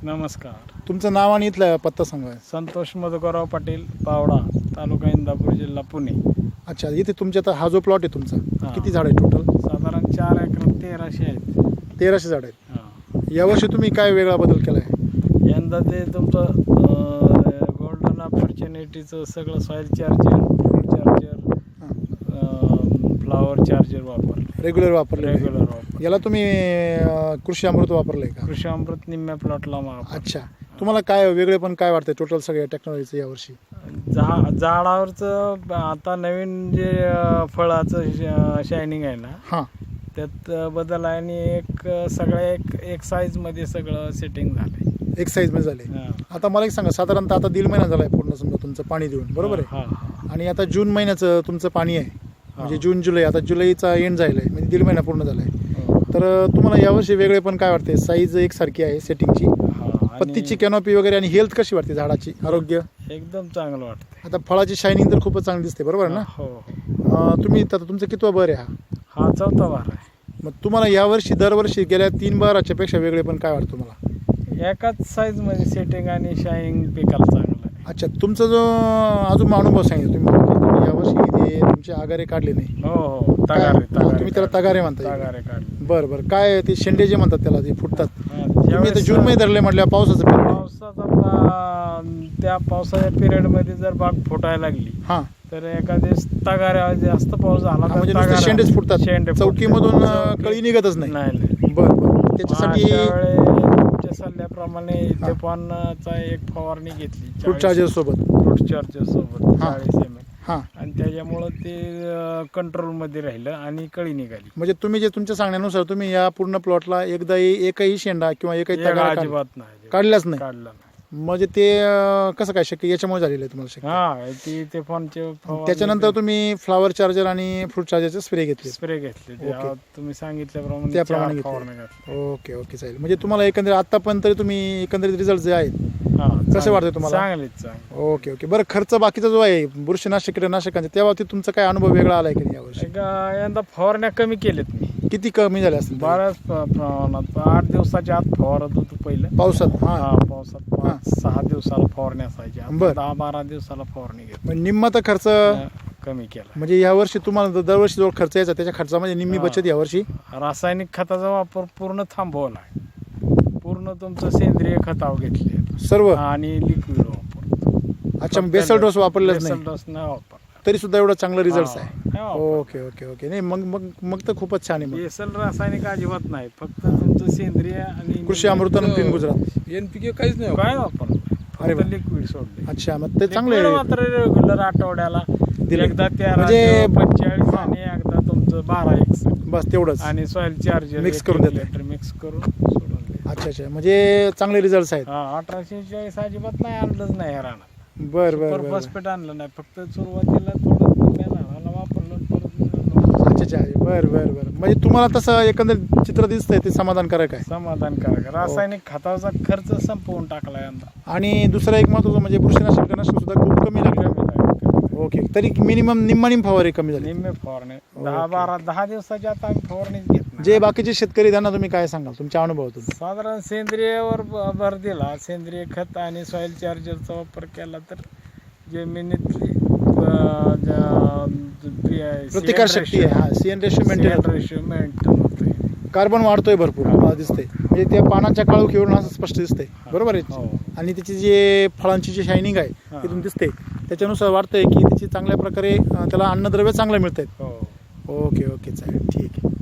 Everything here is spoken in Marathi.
नमस्कार. तुमचं नाव आणि इथला पत्ता सांगा. संतोष मधुकरराव पाटील पावडा तालुका इंदापूर जिल्हा पुणे. अच्छा इथे तुमच्या आता हा जो प्लॉट आहे तुमचा हा. किती झाड आहे टोटल साधारण चार एकर तेराशे आहेत. तेराशे झाड आहेत. हा. यावर्षी तुम्ही काय वेगळा बदल केला आहे यंदा ते तुमचं गोल्डन ऑपॉर्च्युनिटीचं सगळं सॉईल चार्जर फ्लावर चार्जर वापरले रेग्युलर वापरले रेग्युलर वापर. याला तुम्ही अं, कृषी अमृत वापरलंय का? कृषी अमृत निम्म्या प्लॉटला वापर. अच्छा. तुम्हाला काय वेगळे पण काय वाटतंय टोटल सगळ्या टेक्नॉलॉजीचं यावर्षी? झा झाडावरचं आता नवीन जे अं, फळाचं शायनिंग आहे ना हां. त्यात बदल आहे आणि एक सगळ्या एक एक साईजमध्ये सगळं सेटिंग झालंय. एक साईजमध्ये झाले. आता मला एक सांगा साधारणतः आता दीड महिना झालाय पूर्ण समजा तुमचं पाणी देऊन बरोबर आहे. आणि आता जून महिन्याचं तुमचं पाणी आहे. म्हणजे जून जुलै आता जुलैचा एंड झालेला आहे म्हणजे दीड महिना पूर्ण झालाय. हो. तर तुम्हाला यावर्षी वेगळे पण काय वाटते साईज एकसारखी आहे सेटिंगची हा, पत्तीची कॅनॉपी वगैरे आणि हेल्थ कशी वाटते झाडाची? आरोग्य? एकदम चांगलं वाटतंय. आता फळाची शायनिंग तर खूपच चांगली दिसते बरोबर आहे ना? हो हो. तुम्ही तुमचं कितवा बर आहे हा? हा चौथा बार आहे. मग तुम्हाला यावर्षी दरवर्षी गेल्या तीन बाराच्या पेक्षा वेगळे पण काय वाटतं तुम्हाला? एकाच साईजमध्ये सेटिंग आणि शाईनिंग पिकाला चांगलं आहे. अच्छा तुमचा जो अजून अनुभव सांगितलं तुम्ही यावर्षी ते तुमचे आगारे काढले नाही. हो हो काय- तगारे हा, तगारे तुम्ही त्याला तगारे म्हणता. तगारे काढले. बरं बरं. काय ते शेंडे जे म्हणतात त्याला ते फुटतात. हा, तुम्ही ज्यावेळेस जून मध्ये धरले म्हटल्या पावसाचं पिरियड पावसाचा पा- त्या पावसाच्या पिरियडमध्ये जर बाग फुटायला लागली हां. तर एखाद्या तगाऱ्या जास्त पाऊस झाला हा, तर म्हणजे नुसते तगारा- शेंडेच फुटतात. शेंडे चौकीमधून. अं, कळी निघतच नाही. नाही नाही. बरं बरं. त्याच्यासाठी मागच्या वेळी तुमच्या सल्ल्याप्रमाणे इथेपॉनचा एक फवारणी घेतली. फ्रूट चार्जर सोबत. फ्रूट चार्जर सोबत हा. चाळीस हां. आणि त्याच्यामुळं ते कंट्रोलमध्ये राहिलं आणि कळी निघाली. म्हणजे तुम्ही जे तुमच्या सांगण्यानुसार तुम्ही या पूर्ण प्लॉटला एकदाही एकही शेंडा किंवा एकही काढ- अजिबात नाही. काढलाच नाही. काढला नाही. म्हणजे ते अं, कसं काय शक्य? याच्यामुळे झालेलं आहे तुम्हाला शक्य? हा ती त्याच्यानंतर तुम्ही फ्लावर चार्जर आणि फ्रूट चार्जरचे स्प्रे घेतले. स्प्रे घेतले. ते ओके. आ- तुम्ही सांगितल्याप्रमाणे त्याप्रमाणे चार घेतले. फवारण्या घातल्या. ओके ओके चालेल. म्हणजे तुम्हाला एकंदरीत आतापर्यंत तरी तुम्ही एकंदरीत रिझल्ट जे आहेत कसं वाटतं तुम्हाला? चांगलीच चांगली ओके ओके. बरं खर्च बाकीचा जो आहे बुरशीनाशक कीटकनाशकांचा त्या बाबतीत तुमचा काय अनुभव वेगळा आलाय की नाही यावर्षी? यंदा फवारण्या कमी केल्यात मी. किती कमी झाले असतील? बऱ्याच प्रमाणात. आठ दिवसाच्या आत फवारत होतो पहिलं. पावसात हा. हा पावसात पाच सहा दिवसाला फवारणी असायची. आता बर. दहा बारा दिवसाला फवारणी घेत मग निम्मा तर खर्च? कमी केला. म्हणजे यावर्षी तुम्हाला जो दरवर्षी जो खर्च यायचा त्याच्या खर्चामध्ये निम्मी हा. बचत यावर्षी? रासायनिक खताचा वापर पूर्ण थांबवला आहे पूर्ण तुमचं सेंद्रिय खताव घेतले. सर्व? आणि लिक्विड वापर. अच्छा बेसल डोस वापरलेच नाही? डोस नाही वापर. तरी सुद्धा एवढा चांगला रिझल्ट आहे. वापर. Okay okay okay. नाही मग मग मग तर खूपच छान आहे बेसल रासायनिक अजिबात नाही फक्त तुमचं सेंद्रिय आणि कृषी अमृतानं ग्रीन गुजरात. एनपीके काहीच नाही काय वापरलं अरे. लिक्विड सोडले. अच्छा मग ते चांगलं मात्र रेग्युलर आठवड्याला दिलं. एकदा तेरा म्हणजे- पंचेचाळीस हा. आणि एकदा तुमचं बारा एक बस तेवढंच. आणि सॉइल चार्जर Mix करून देते. लिटर मिक्स करून. अच्छा अच्छा. म्हणजे चांगले रिझल्ट आहेत. हा अठराशे चाळीस अजिबात नाही आणलंच नाही या रानात. बर बर बर फॉस्फेट आणलं नाही. फक्त सुरुवातीला थोडं वापरलं परत अच्छा अच्छा. बर बर बर. म्हणजे तुम्हाला तसं एकंदर चित्र दिसतंय ते समाधानकारक आहे. समाधानकारक रासायनिक खताचा खर्च संपवून टाकला यंदा. आणि दुसरं एक महत्वाचं म्हणजे बुरशीनाशक सुद्धा खूप कमी लागली. ओके. तरी मिनिमम निम्मा निम फवारे कमी झाले. निम्मे फवारणी. दहा. बारा दहा दिवसाच्या आता आम्ही फवारणीच घेत नाही. जे बाकीचे शेतकरी त्यांना तुम्ही काय सांगाल? तुमच्या अनुभवातून. साधारण सेंद्रियवर ब- भर दिला. सेंद्रिय खत आणि सॉइल चार्जरचा वापर केला तर जमिनीतली अं, ज- प्रि- प्रतिकार CN शक्ती आहे. हा सीएन रेशो मेंटेन maintain होते. कार्बन वाढतोय भरपूर. मला दिसतंय. म्हणजे त्या पानांच्या काळोखीवरून असं स्पष्ट दिसतंय. बरोबर आहे? हो. आणि त्याची जे फळांची जी शायनिंग आहे. तिथून दिसते त्याच्यानुसार वाटतंय की त्याची चांगल्या प्रकारे त्याला अन्नद्रव्य चांगलं मिळत आहेत हो. ओके ओके चालेल. ठीक आहे.